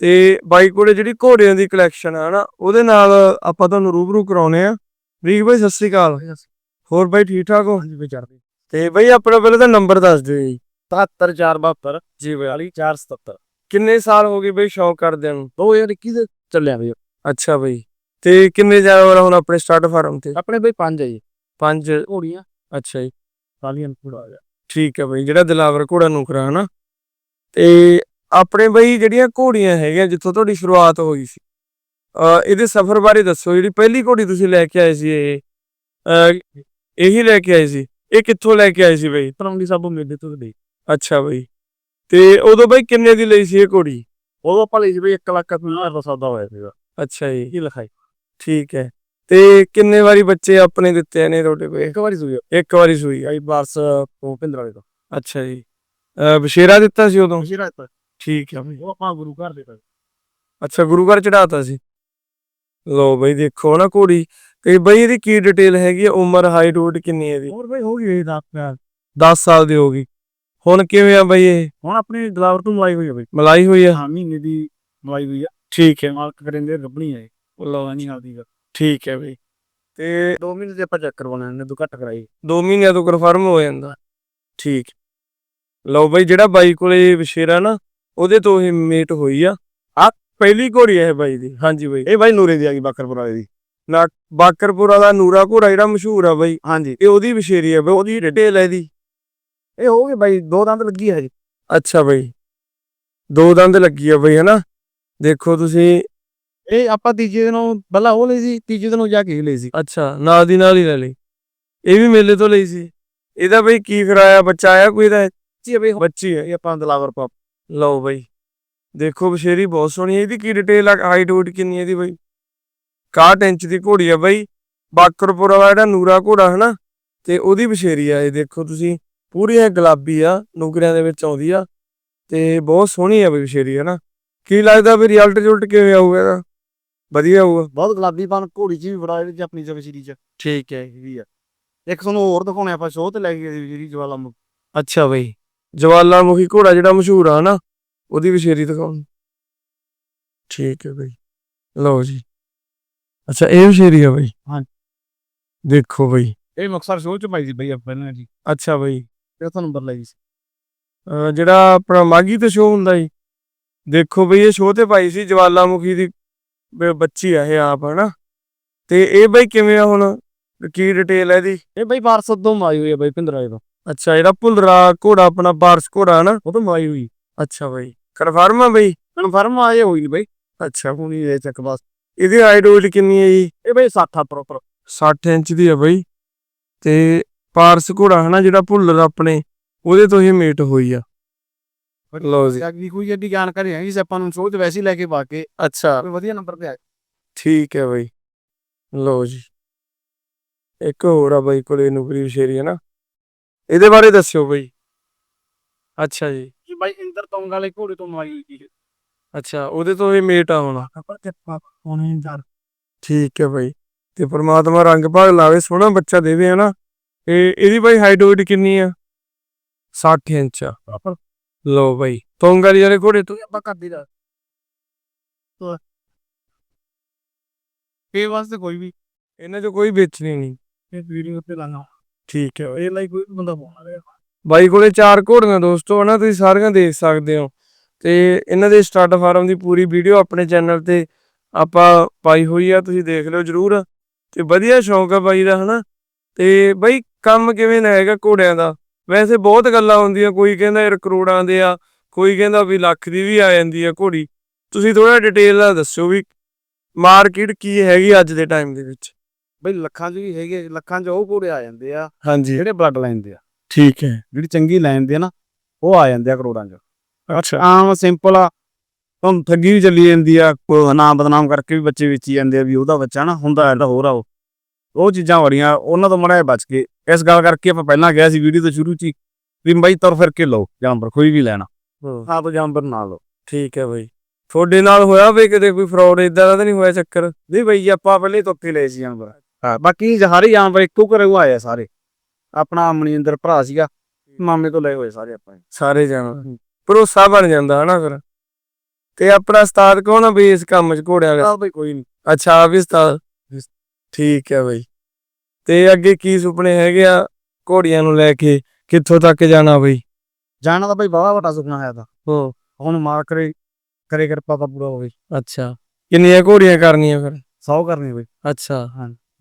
ਤੇ ਬਾਈ ਕੋਲੇ ਜਿਹੜੀ ਘੋੜਿਆਂ ਦੀ ਕਲੈਕਸ਼ਨ ਆ ਹਨਾ ਉਹਦੇ ਨਾਲ ਆਪਾਂ ਤੁਹਾਨੂੰ ਰੂਬਰੂ ਕਰਾਉਨੇ ਆ। ਅਮਰੀਕ ਬਾਈ ਸਤਿ ਸ੍ਰੀ ਅਕਾਲ। ਹੋਰ ਬਾਈ ਠੀਕ ਠਾਕ ਹੋ? ਹਾਂਜੀ ਵਿਚਾਰਦੇ ਤੇ ਬਾਈ ਆਪਣਾ ਪਹਿਲਾਂ ਤਾਂ ਨੰਬਰ ਦੱਸ ਦਿਓ ਜੀ। 77472 ਜੀ ਬਾਈ 477 ਕਿੰਨੇ ਸਾਲ ਹੋ ਗਏ ਬਾਈ ਸ਼ੌਂਕ ਕਰਦਿਆਂ ਨੂੰ? 2021 ਦੇ ਚੱਲਿਆ ਬਈ। ਅੱਛਾ ਬਾਈ ਤੇ ਕਿੰਨੇ ਜਾਨਵਰ ਹੁਣ ਆਪਣੇ ਸਟਾਰਟ ਫਾਰਮ ਤੇ? ਆਪਣੇ ਬਈ ਪੰਜ ਹੈ ਜੀ। ਪੰਜ। ਘੋੜੀਆਂ। ਅੱਛਾ ਜੀ। ਸਾਲੀਆਂ ਪੂਰਾ ਆ ਗਿਆ ਠੀਕ ਹੈ ਬਈ ਜਿਹੜਾ ਦਿਲਾਵਰ ਘੋੜਾ ਨੁਕਰਾ ਹਨਾ। ਤੇ ਆਪਣੇ ਬਈ ਜਿਹੜੀਆਂ ਘੋੜੀਆਂ ਹੈਗੀਆਂ ਜਿੱਥੋਂ ਤੁਹਾਡੀ ਸ਼ੁਰੂਆਤ ਹੋਈ ਸੀ। ਅ ਇਹਦੇ ਸਫ਼ਰ ਬਾਰੇ ਦੱਸੋ ਜਿਹੜੀ ਪਹਿਲੀ ਘੋੜੀ ਤੁਸੀਂ ਲੈ ਕੇ ਆਏ ਸੀ ਇਹ। ਇਹੀ ਲੈ ਕੇ ਆਏ ਸੀ। ਇਹ ਕਿੱਥੋਂ ਲੈ ਕੇ ਆਏ ਸੀ ਬਈ? ਤਰੰਗੀ ਸਾਬੋ ਮੇਲੇ ਤੋਂ ਲਈ। ਅੱਛਾ ਬਈ। ਤੇ ਉਦੋਂ ਬਈ ਕਿੰਨੇ ਦੀ ਲਈ ਸੀ ਇਹ ਘੋੜੀ? ਉਦੋਂ ਆਪਾਂ ਲਈ ਸੀ ਬਈ 1 ਲੱਖ ਰੁਪਏ ਦਾ ਸੌਦਾ ਹੋਇਆ ਸੀਗਾ। ਅੱਛਾ ਜੀ। ਕੀ ਲਿਖਾਈ। ਠੀਕ ਹੈ। ਤੇ ਕਿੰਨੇ ਵਾਰੀ ਬੱਚੇ ਆਪਣੇ ਦਿੱਤੇ ਨੇ ਤੁਹਾਡੇ ਕੋਲ? ਇੱਕ ਵਾਰੀ ਸੂਈ ਇੱਕ ਵਾਰੀ ਸੂਈ ਆਈ ਬਾਰਸ ਤੋਂ ਪਿੰਦਰ ਵਾਲੇ ਤੋਂ। ਅੱਛਾ ਜੀ। ਬਸ਼ੇਰਾ ਦਿੱਤਾ ਸੀ ਉਦੋਂ? ਜਿਹੜਾ ਦਿੱਤਾ। ਠੀਕ ਹੈ ਬਈ। ਉਹ ਆਪਾਂ ਗੁਰੂ ਘਰ ਦੇ ਦਿੱਤਾ। ਅੱਛਾ ਗੁਰੂ ਘਰ ਚੜਾਤਾ ਸੀ। ਲੋ ਬਈ ਦੇਖੋ ਨਾ ਘੋੜੀ। ਤੇ ਬਈ ਇਹਦੀ ਕੀ ਡਿਟੇਲ ਹੈਗੀ ਆ? ਉਮਰ ਹਾਈਟ weight ਕਿੰਨੀ ਹੈ ਇਹਦੀ? ਹੋਰ ਬਈ ਹੋ ਗਈ ਦਾ 10 ਸਾਲ। ਦੀ ਹੋ ਗਈ। ਹੁਣ ਕਿਵੇਂ ਆ ਬਈ ਇਹ? ਹੁਣ ਆਪਣੀ ਦਲਾਵਰ ਤੋਂ ਮਲਾਈ ਹੋਈ ਹੈ ਬਈ। ਮਲਾਈ ਹੋਈ ਆ? ਹਾਂ ਮਹੀਨੇ ਦੀ ਮਲਾਈ ਹੋਈ ਆ। ਠੀਕ ਹੈ। ਮਾਲਕ ਕਰਿੰਦੇ ਰੱਬਣੀ ਹੈ ਉਹ ਨਹੀਂ ਹਾਲਦੀ ਗਾ ਠੀਕ ਹੈ ਬਈ। ਤੇ 2 ਮਹੀਨੇ ਦੇ ਆਪਾਂ ਚੈੱਕ ਕਰਵਾਉਣਾ ਨੇ ਦੋ ਘੱਟ ਕਰਾਈ। 2 ਮਹੀਨਿਆਂ ਤੋਂ ਕਨਫਰਮ ਹੋ ਜਾਂਦਾ। ਠੀਕ। ਲਓ ਬਈ ਜਿਹੜਾ ਬਾਈ ਕੋਲੇ ਵਿਸ਼ੇਰਾ ਨਾ ਉਹਦੇ ਤੋਂ ਇਹ ਮੇਟ ਹੋਈ ਆ। ਆ ਪਹਿਲੀ ਘੋੜੀ ਹੈ ਬਾਈ ਦੀ। ਹਾਂਜੀ ਬਾਈ। ਇਹ ਬਾਈ ਨੂਰੇ ਦੀ ਆ ਗਈ ਬਾਕਰਪੁਰ ਵਾਲੇ ਦੀ। ਨਾ ਬਾਕਰਪੁਰਾ ਦਾ ਨੂਰਾ ਘੋੜਾ ਜਿਹੜਾ ਮਸ਼ਹੂਰ ਆ ਬਾਈ ਹਾਂਜੀ। ਇਹ ਉਹਦੀ ਵਿਸ਼ੇਰੀ ਆ ਬਈ ਉਹਦੀ ਡਿਟੇਲ ਹੈ ਇਹਦੀ। ਇਹ ਹੋ ਗਈ ਬਾਈ ਦੋ ਦੰਦ ਲੱਗੀ ਹੈ ਜੀ ਅੱਛਾ ਬਈ। ਦੋ ਦੰਦ ਲੱਗੀ ਆ ਬਈ ਹਨਾ। ਦੇਖੋ ਤੁਸੀਂ ਇਹ ਆਪਾਂ ਤੀਜੇ ਦਿਨੋਂ ਪਹਿਲਾਂ ਉਹ ਲਈ ਸੀ ਤੀਜੇ ਦਿਨੋਂ ਜਾ ਕੇ ਇਹ ਲਈ ਸੀ। ਅੱਛਾ ਨਾਲ ਦੀ ਨਾਲ ਹੀ ਲੈ ਲਈ। ਇਹ ਵੀ ਮੇਲੇ ਤੋਂ ਲਈ ਸੀ। ਇਹਦਾ ਬਈ ਕੀ ਕਰਾਇਆ ਬੱਚਾ ਆਇਆ ਕੋਈ ਦਾ ਜੀ ਬਈ ਬੱਚੀ ਹੈ ਇਹ ਆਪਾਂ ਦਲਾਵਰ ਪਾਪ ਲਓ ਬਈ। ਦੇਖੋ ਬਸ਼ੇਰੀ ਬਹੁਤ ਸੋਹਣੀ ਹੈ। ਇਹਦੀ ਕੀ ਡਿਟੇਲ ਆ? ਹਾਈਟ weight ਕਿੰਨੀ ਹੈ ਇਹਦੀ ਬਈ? 61 ਇੰਚ ਦੀ ਘੋੜੀ ਆ ਬਈ। ਬਾਕਰਪੁਰਾ ਦਾ ਜਿਹੜਾ ਨੂਰਾ ਘੋੜਾ ਹਨਾ? ਤੇ ਉਹਦੀ ਬਸ਼ੇਰੀ ਆ। ਇਹ ਦੇਖੋ ਤੁਸੀਂ ਪੂਰੀ ਇਹ ਗੁਲਾਬੀ ਆ ਨੁਕਰਿਆਂ ਦੇ ਵਿੱਚ ਆਉਂਦੀ ਆ। ਤੇ ਬਹੁਤ ਸੋਹਣੀ ਆ ਬਈ ਵਿਸ਼ੇਰੀ ਹੈ ਨਾ ਕੀ ਲੱਗਦਾ ਵੀ ਰਿਜ਼ਲਟ ਰਿਜ਼ਲਟ ਕਿਵੇਂ ਆਊਗਾ ਇਹਦਾ? ਵਧੀਆ ਆਊਗਾ ਬਹੁਤ ਗੁਲਾਬੀ ਪਨ ਘੋੜੀ 'ਚ ਵੀ ਬੜਾ ਇਹਦੇ 'ਚ ਆਪਣੀ ਜਵਸ਼ਰੀ 'ਚ। ਠੀਕ ਹੈ ਵੀ ਆ ਇੱਕ ਤੁਹਾਨੂੰ ਹੋਰ ਦਿਖਾਉਣੇ ਆਪਾਂ ਸ਼ੋਅ ਤੇ ਲੈ ਕੇ ਗਏ ਜਿਹੜੀ ਜਵਾਲਾਮੁਖ। ਅੱਛਾ ਬਈ ਜਵਾਲਾਮੁਖੀ ਘੋੜਾ ਜਿਹੜਾ ਮਸ਼ਹੂਰ ਆ ਨਾ ਉਹਦੀ ਵਿਸ਼ੇਰੀ ਦਿਖਾਉਣ ਠੀਕ ਹੈ ਬਈ ਲਓ ਜੀ। ਅੱਛਾ ਇਹ ਵਿਸ਼ੇਰੀ ਆ ਬਈ। ਹਾਂ। ਦੇਖੋ ਬਈ। ਇਹ ਮੁਕਸਰ ਸ਼ੋਅ 'ਚ ਪਾਈ ਸੀ ਬਈ ਆਪਾਂ ਨੇ ਜੀ ਅੱਛਾ ਬਈ। ਚੌਥਾ ਨੰਬਰ ਲਈ ਸੀ। ਜਿਹੜਾ ਆਪਣਾ ਮਾਗੀ ਤੇ ਸ਼ੋਅ ਹੁੰਦਾ ਜੀ ਦੇਖੋ ਬਈ ਇਹ ਸ਼ੋਅ ਤੇ ਪਾਈ ਸੀ ਜਵਾਲਾਮੁਖੀ ਦੀ ਬੱਚੀ ਆ ਇਹ ਆਪ ਹਨਾ? ਤੇ ਇਹ ਬਈ ਕਿਵੇਂ ਆ ਹੁਣ? ਕੀ ਡਿਟੇਲ ਹੈ ਇਹਦੀ? ਇਹ ਬਈ ਪਾਰਸਦ ਤੋਂ ਮਾਈ ਹੋਈ ਹੈ ਬਈ ਪਿੰਦਰਾਏ ਤੋਂ ਅੱਛਾ ਜਿਹੜਾ ਭੁੱਲਰਾ ਘੋੜਾ ਆਪਣਾ ਬਾਰਸ ਘੋੜਾ ਹਨਾ? ਉਹ ਤੋਂ ਮਾਈ ਹੋਈ। ਅੱਛਾ ਬਈ ਕਨਫਰਮ ਆ ਬਈ? ਕਨਫਰਮ ਆਏ ਹੋਈ ਨੀ ਬਈ। ਅੱਛਾ। ਹੁਣੀ ਇਹ ਚੱਕ ਬਸ। ਇਹਦੀ ਹਾਈਟ ਕਿੰਨੀ ਹੈ ਜੀ? ਇਹ ਬਈ 60 ਆ ਪ੍ਰੋਪਰ 60 ਇੰਚ ਦੀ ਆ ਬਈ। ਤੇ ਪਾਰਸ ਘੋੜਾ ਹਨਾ ਜਿਹੜਾ ਭੁੱਲਰ ਆਪਣੇ ਉਹਦੇ ਤੋਂ ਹੀ ਮੇਟ ਹੋਈ ਆ। ਲਓ ਜੀ। ਅੱਗੇ ਕੋਈ ਐਡੀ ਜਾਣਕਾਰੀ ਹੈ ਜਿਸ ਆਪਾਂ ਨੂੰ ਸ਼ੋਅ 'ਚ ਵੈਸੇ ਲੈ ਕੇ ਪਾ ਕੇ ਅੱਛਾ। ਕੋਈ ਵਧੀਆ ਨੰਬਰ ਤੇ ਆ ਠੀਕ ਹੈ ਬਈ। ਲਓ ਜੀ। ਇੱਕ ਹੋਰ ਆ ਬਈ ਕੋਲੇ ਨੁਕਰੀ ਵਿਸ਼ੇਰੀ ਹੈ ਨਾ। ਇਹਦੇ ਬਾਰੇ ਦੱਸਿਓ ਬਈ। ਅੱਛਾ ਜੀ। ਜੀ ਬਾਈ ਇੰਦਰ ਤੌਂਗ ਵਾਲੇ ਘੋੜੇ ਤੋਂ ਮਾਈ ਹੋਈ ਸੀ ਅੱਛਾ ਉਹਦੇ ਤੋਂ ਹੀ ਮੇਟ ਆ ਹੁਣ। ਠੀਕ ਹੈ ਬਈ। ਤੇ ਪ੍ਰਮਾਤਮਾ ਰੰਗ ਭਾਗ ਲਾਵੇ ਸੋਹਣਾ ਬੱਚਾ ਦੇਵੇ ਹਨਾ ਇਹ ਇਹਦੀ ਬਈ ਹਾਈਟ weight ਕਿੰਨੀ ਆ? 60 ਇੰਚ ਆ। ਲਓ ਬਈ ਤੋਂਗਾਰੀ ਵਾਲੇ ਘੋੜੇ ਤੋਂ ਆਪਾਂ ਕਰਦੀ ਦਾ ਇਹ ਵਾਸਤੇ ਕੋਈ ਵੀ। ਇਹਨਾਂ 'ਚੋਂ ਕੋਈ ਵੇਚਣੀ ਨਹੀਂ। ਇਹ ਵੀਡੀਓ ਤੇ ਲਾਣਾ ਠੀਕ ਹੈ ਇਹ ਲਈ ਕੋਈ ਬੰਦਾ ਪਾਉਣਾ ਰਿਹਾ ਬਾਈ ਕੋਲੇ ਚਾਰ ਘੋੜੀਆਂ ਦੋਸਤੋ ਹਨਾ ਤੁਸੀਂ ਸਾਰੀਆਂ ਦੇਖ ਸਕਦੇ ਹੋ। ਤੇ ਇਹਨਾਂ ਦੇ ਸਟਾਰਟ ਫਾਰਮ ਦੀ ਪੂਰੀ ਵੀਡੀਓ ਆਪਣੇ ਚੈਨਲ ਤੇ ਆਪਾਂ ਪਾਈ ਹੋਈ ਆ ਤੁਸੀਂ ਦੇਖ ਲਿਓ ਜਰੂਰ। ਤੇ ਵਧੀਆ ਸ਼ੌਂਕ ਆ ਬਾਈ ਦਾ ਹਨਾ। ਤੇ ਬਾਈ ਕੰਮ ਕਿਵੇਂ ਹੈਗਾ ਘੋੜਿਆਂ ਦਾ? ਵੈਸੇ ਬਹੁਤ ਗੱਲਾਂ ਹੁੰਦੀਆਂ ਕੋਈ ਕਹਿੰਦਾ ਯਾਰ ਕਰੋੜਾਂ ਦੇ ਆ ਕੋਈ ਕਹਿੰਦਾ ਵੀ ਲੱਖ ਦੀ ਵੀ ਆ ਜਾਂਦੀ ਆ ਘੋੜੀ। ਤੁਸੀਂ ਥੋੜਾ ਡਿਟੇਲ ਨਾਲ ਦੱਸਿਓ ਵੀ ਮਾਰਕੀਟ ਕੀ ਹੈਗੀ ਅੱਜ ਦੇ ਟਾਈਮ ਦੇ ਵਿੱਚ। ਬਈ ਲੱਖਾਂ 'ਚ ਵੀ ਹੈਗੇ ਲੱਖਾਂ 'ਚ ਉਹ ਘੋੜੇ ਆ ਜਾਂਦੇ ਆ ਹਾਂਜੀ। ਜਿਹੜੇ ਬਲੱਡ ਲਾਈਨ ਦੇ ਆ। ਠੀਕ ਹੈ। ਜਿਹੜੀ ਚੰਗੀ ਲਾਈਨ ਦੇ ਆ ਨਾ ਉਹ ਆ ਜਾਂਦੇ ਆ ਕਰੋੜਾਂ 'ਚ। ਅੱਛਾ। ਆਮ ਸਿੰਪਲ ਆ ਤੁਹਾਨੂੰ ਠੱਗੀ ਵੀ ਚੱਲੀ ਜਾਂਦੀ ਆ ਕੋਈ ਨਾਮ ਬਦਨਾਮ ਕਰਕੇ ਵੀ ਬੱਚੇ ਵੇਚੀ ਜਾਂਦੇ ਆ ਵੀ ਉਹਦਾ ਬੱਚਾ ਨਾ ਹੁੰਦਾ ਐਡਾ ਹੋਰ ਆ ਉਹ। ਉਹ ਚੀਜ਼ਾਂ ਬੜੀਆਂ ਉਹਨਾਂ ਤੋਂ ਮੜਾ ਬਚ ਕੇ ਇਸ ਗੱਲ ਕਰਕੇ ਆਪਾਂ ਪਹਿਲਾਂ ਗਿਆ ਸੀ ਵੀਡੀਓ ਤੋਂ ਸ਼ੁਰੂ 'ਚ ਹੀ ਵੀ ਬਾਈ ਤੁਰ ਫਿਰ ਕੇ ਲਓ ਜਾਨਵਰ ਕੋਈ ਵੀ ਲੈਣਾ। ਹਾਂ। ਤਾਂ ਜਾਨਵਰ ਨਾ ਲਓ। ਠੀਕ ਹੈ ਬਈ। ਤੁਹਾਡੇ ਨਾਲ ਹੋਇਆ ਵੀ ਕਿਤੇ ਕੋਈ ਫਰਾਡ ਇਦਾਂ ਦਾ ਤਾਂ ਨਹੀਂ ਹੋਇਆ ਚੱਕਰ? ਨਹੀਂ ਬਈ ਜੀ, ਆਪਾਂ ਪਹਿਲੇ ਤੋਂ ਉੱਥੇ ਲਏ ਸੀ ਜਾਨਵਰ। ਹਾਂ ਬਾਕੀ ਸਾਰੇ ਜਾਨਵਰ ਇੱਕੋ ਘਰੋਂ ਆਏ ਆ ਸਾਰੇ। ਆਪਣਾ ਮਨਿੰਦਰ ਭਰਾ ਸੀਗਾ ਮਾਮੇ ਤੋਂ ਲਏ ਹੋਏ ਸਾਰੇ ਆਪਾਂ। ਸਾਰੇ ਜਾਣਾ ਭਰੋਸਾ ਬਣ ਜਾਂਦਾ ਹਨਾ ਫਿਰ। ਤੇ ਆਪਣਾ ਉਸਤਾਦ ਕੌਣ ਆ ਬਈ ਇਸ ਕੰਮ 'ਚ ਘੋੜਿਆਂ ਦਾ ਆ ਬਈ ਕੋਈ ਨਹੀਂ ਅੱਛਾ ਆ ਵੀ ਉਸਤਾਦ। ਠੀਕ ਹੈ ਬਈ। ਤੇ ਅੱਗੇ ਕੀ ਸੁਪਨੇ ਹੈਗੇ ਆ ਘੋੜੀਆਂ ਨੂੰ ਲੈ ਕੇ? ਕਿੱਥੋਂ ਤੱਕ ਜਾਣਾ ਬਈ? ਜਾਣਾ ਤਾਂ ਬਈ ਬਾਵਾ ਵੱਡਾ ਸੁਪਨਾ ਆਇਆ ਤਾਂ। ਹੋ। ਹੁਣ ਮਾਰ ਕਰੇ ਕਰੇ ਕਿਰਪਾ ਤਾਂ ਪੂਰਾ ਹੋਵੇ। ਅੱਛਾ। ਕਿੰਨੀਆਂ ਘੋੜੀਆਂ ਕਰਨੀਆਂ ਫਿਰ? 100 ਕਰਨੇ ਬਈ। ਅੱਛਾ।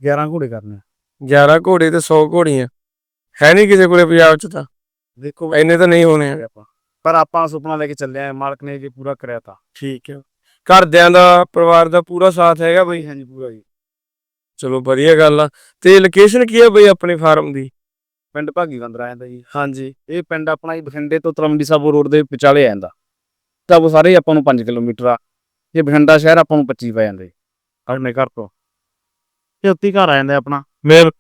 11 ਘੋੜੇ ਕਰਨੇ 11 ਘੋੜੇ ਤੇ 100 ਘੋੜੀਆਂ। ਹੈ ਨਹੀਂ ਕਿਸੇ ਕੋਲੇ ਪੰਜਾਬ 'ਚ ਤਾਂ? ਦੇਖੋ ਇੰਨੇ ਤਾਂ ਨਹੀਂ ਹੋਣੇ ਆਪਾਂ। ਪਰ ਆਪਾਂ ਸੁਪਨਾ ਲੈ ਕੇ ਚੱਲੇ ਆ ਮਾਲਕ ਨੇ ਜੀ ਪੂਰਾ ਕਰਿਆ ਤਾਂ। ਠੀਕ ਹੈ ਘਰਦਿਆਂ ਦਾ ਪਰਿਵਾਰ ਦਾ ਪੂਰਾ ਸਾਥ ਹੈਗਾ ਬਈ? ਹਾਂਜੀ ਪੂਰਾ ਜੀ। ਚਲੋ ਵਧੀਆ ਗੱਲ ਆ। ਤੇ ਲੋਕੇਸ਼ਨ ਕੀ ਆ ਬਈ ਆਪਣੇ ਫਾਰਮ ਦੀ? ਪਿੰਡ ਭਾਗੀ ਬੰਦਰ ਆ ਜਾਂਦਾ ਜੀ। ਹਾਂਜੀ ਇਹ ਪਿੰਡ ਆਪਣਾ ਹੀ ਬਠਿੰਡੇ ਤੋਂ ਤਲਵੰਡੀ ਸਾਬੋ ਰੋਡ ਦੇ ਵਿਚਾਲੇ ਆ ਜਾਂਦਾ ਤਾਂ ਉਹ ਸਾਰੇ ਆਪਾਂ ਨੂੰ 5 ਕਿਲੋਮੀਟਰ ਆ। ਇਹ ਬਠਿੰਡਾ ਸ਼ਹਿਰ ਆਪਾਂ ਨੂੰ 25 ਪੈ ਜਾਂਦੇ। ਆਪਣੇ ਘਰ ਤੋਂ। ਇਹ ਉੱਤੀ ਘਰ ਆ ਜਾਂਦਾ ਆਪਣਾ। ਮੇਰ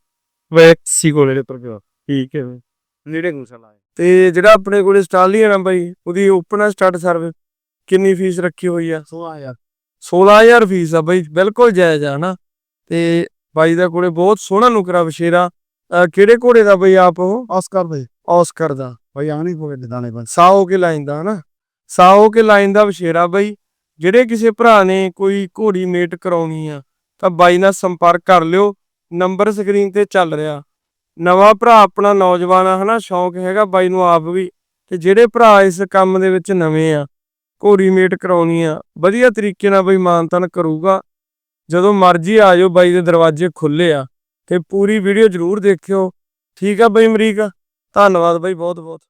ਵੈਕਸੀ ਕੋਲੇ ਦੇ ਪਰ ਠੀਕ ਹੈ। ਨੇੜੇ ਗੁੰਸਲਾ ਹੈ ਤੇ ਜਿਹੜਾ ਆਪਣੇ ਕੋਲੇ ਸਟਾਲੀਅਨ ਆ ਬਾਈ ਉਹਦੀ ਓਪਨ ਸਟਾਰਟ ਸਰਵਿਸ ਕਿੰਨੀ ਫੀਸ ਰੱਖੀ ਹੋਈ ਆ? 16000 16000 ਫੀਸ ਆ ਬਾਈ ਬਿਲਕੁਲ ਜਾਇਜ਼ ਆ ਨਾ। ਤੇ ਬਾਈ ਦਾ ਕੋਲੇ ਬਹੁਤ ਸੋਹਣਾ ਨੁਕਰਾ ਅਹ ਕਿਹੜੇ ਘੋੜੇ ਦਾ ਬਈ ਆਪ ਉਹ? ਆਸਕਰ ਬਈ ਆਸਕਰ ਦਾ। ਬਈ ਆਣੀ ਹੋਵੇ ਦਿਦਾਨੇ ਬਸ ਸਾਓ ਕੇ ਲਾਈਨ ਦਾ ਹਨਾ? ਸਾਓ ਕੇ ਲਾਈਨ ਦਾ ਵਸ਼ੇਰਾ ਬਈ। ਜਿਹੜੇ ਕਿਸੇ ਭਰਾ ਨੇ ਕੋਈ ਘੋੜੀ ਮੇਟ ਕਰਾਉਣੀ ਆ ਤਾਂ ਬਾਈ ਨਾਲ ਸੰਪਰਕ ਕਰ ਲਿਓ। ਨੰਬਰ ਸਕਰੀਨ ਤੇ ਚੱਲ ਰਿਹਾ। ਨਵਾਂ ਭਰਾ ਆਪਣਾ ਨੌਜਵਾਨ ਆ ਹਨਾ? ਸ਼ੌਂਕ ਹੈਗਾ ਬਾਈ ਨੂੰ ਆਪ ਵੀ। ਤੇ ਜਿਹੜੇ ਭਰਾ ਇਸ ਕੰਮ ਦੇ ਵਿੱਚ ਨਵੇਂ ਆ ਘੋੜੀ ਮੇਟ ਕਰਾਉਣੀ ਆ ਵਧੀਆ ਤਰੀਕੇ ਨਾਲ ਬਈ ਮਾਨਤਨ ਕਰੂਗਾ। ਜਦੋਂ ਮਰਜ਼ੀ ਆ ਜਾਓ ਬਾਈ ਦੇ ਦਰਵਾਜ਼ੇ ਖੁੱਲੇ ਆ ਤੇ ਪੂਰੀ ਵੀਡੀਓ ਜਰੂਰ ਦੇਖਿਓ। ਠੀਕ ਆ ਬਾਈ ਅਮਰੀਕਾ? ਧੰਨਵਾਦ ਬਾਈ ਬਹੁਤ ਬਹੁਤ